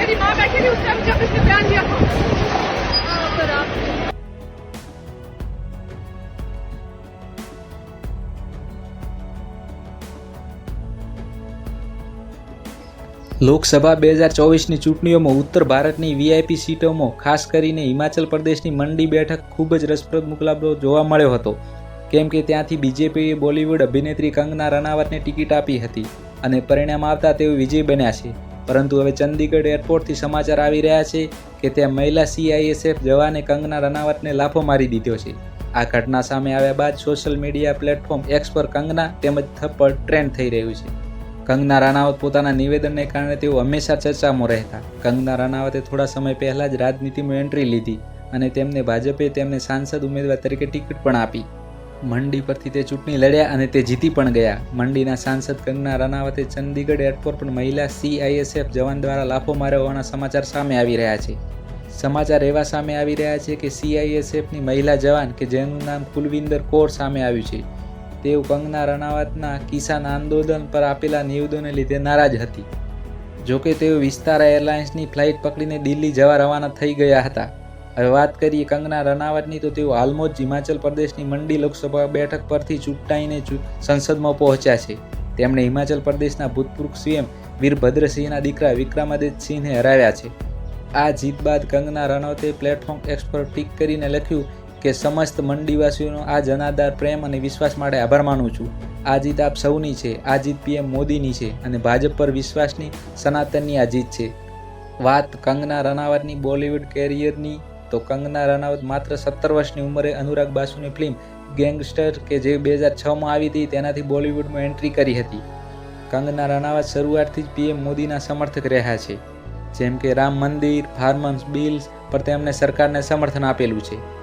ચોવીસ ને ધ્યાન રાખો હા, બરાબર લોકસભા બે હજાર ચોવીસની ચૂંટણીઓમાં ઉત્તર ભારતની વીઆઈપી સીટોમાં ખાસ કરીને હિમાચલ પ્રદેશની મંડી બેઠક ખૂબ જ રસપ્રદ મુકાબલો જોવા મળ્યો હતો. કેમ કે ત્યાંથી બીજેપીએ બોલિવૂડ અભિનેત્રી કંગના રનાવતને ટિકિટ આપી હતી અને પરિણામ આવતા તેઓ વિજય બન્યા છે. પરંતુ હવે ચંદીગઢ એરપોર્ટથી સમાચાર આવી રહ્યા છે કે ત્યાં મહિલા સીઆઈએસએફ જવાને કંગના રનાવતને લાફો મારી દીધો છે. આ ઘટના સામે આવ્યા બાદ સોશિયલ મીડિયા પ્લેટફોર્મ એક્સ પર કંગના તેમજ થપ્પડ ટ્રેન્ડ થઈ રહ્યું છે. કંગના રાણાવત પોતાના નિવેદનને કારણે તેઓ હંમેશા ચર્ચામાં રહેતા. કંગના રાણાવતે થોડા સમય પહેલા જ રાજનીતિમાં એન્ટ્રી લીધી અને તેમને ભાજપે તેમને સાંસદ ઉમેદવાર તરીકે ટિકિટ પણ આપી. મંડી પરથી તે ચૂંટણી લડ્યા અને તે જીતી પણ ગયા. મંડીના સાંસદ કંગના રનાવતે ચંદીગઢ એરપોર્ટ પર મહિલા સીઆઈએસએફ જવાન દ્વારા લાફો માર્યો હોવાના સમાચાર સામે આવી રહ્યા છે. સમાચાર એવા સામે આવી રહ્યા છે કે સીઆઈએસએફની મહિલા જવાન કે જેનું નામ કુલવિંદર કૌર સામે આવ્યું છે. તેઓ કંગના રનાવતના કિસાન આંદોલન પર આપેલા નિવેદનને લીધે નારાજ હતી. જોકે તેઓ વિસ્તારા એરલાઇન્સની ફ્લાઇટ પકડીને દિલ્હી જવા રવાના થઈ ગયા હતા. હવે વાત કરીએ કંગના રનાવતની તો તેઓ હાલમાં જ હિમાચલ પ્રદેશની મંડી લોકસભા બેઠક પરથી ચૂંટાઈને સંસદમાં પહોંચ્યા છે. તેમણે હિમાચલ પ્રદેશના ભૂતપૂર્વ સીએમ વીરભદ્રસિંહના દીકરા વિક્રમાદિત્યસિંહને હરાવ્યા છે. આ જીત બાદ કંગના રનૌતે પ્લેટફોર્મ એક્સ પર કરીને લખ્યું કે, સમસ્ત મંડીવાસીઓનો આ જનાદાર પ્રેમ અને વિશ્વાસ માટે આભાર માનું છું. આ જીત આપ સૌની છે. આ જીત પીએમ મોદીની છે અને ભાજપ પર વિશ્વાસની સનાતનની આ જીત છે. વાત કંગના રનાવતની બોલિવૂડ કેરિયરની તો કંગના રનાવત માત્ર સત્તર વર્ષની ઉંમરે અનુરાગ બાસુની ફિલ્મ ગેંગસ્ટર કે જે બે હજાર છમાં આવી હતી, તેનાથી બોલિવૂડમાં એન્ટ્રી કરી હતી. કંગના રનાવત શરૂઆતથી જ પીએમ મોદીના સમર્થક રહ્યા છે. જેમ કે રામ મંદિર, ફાર્મન્સ બિલ્સ પર તેમણે સરકારને સમર્થન આપેલું છે.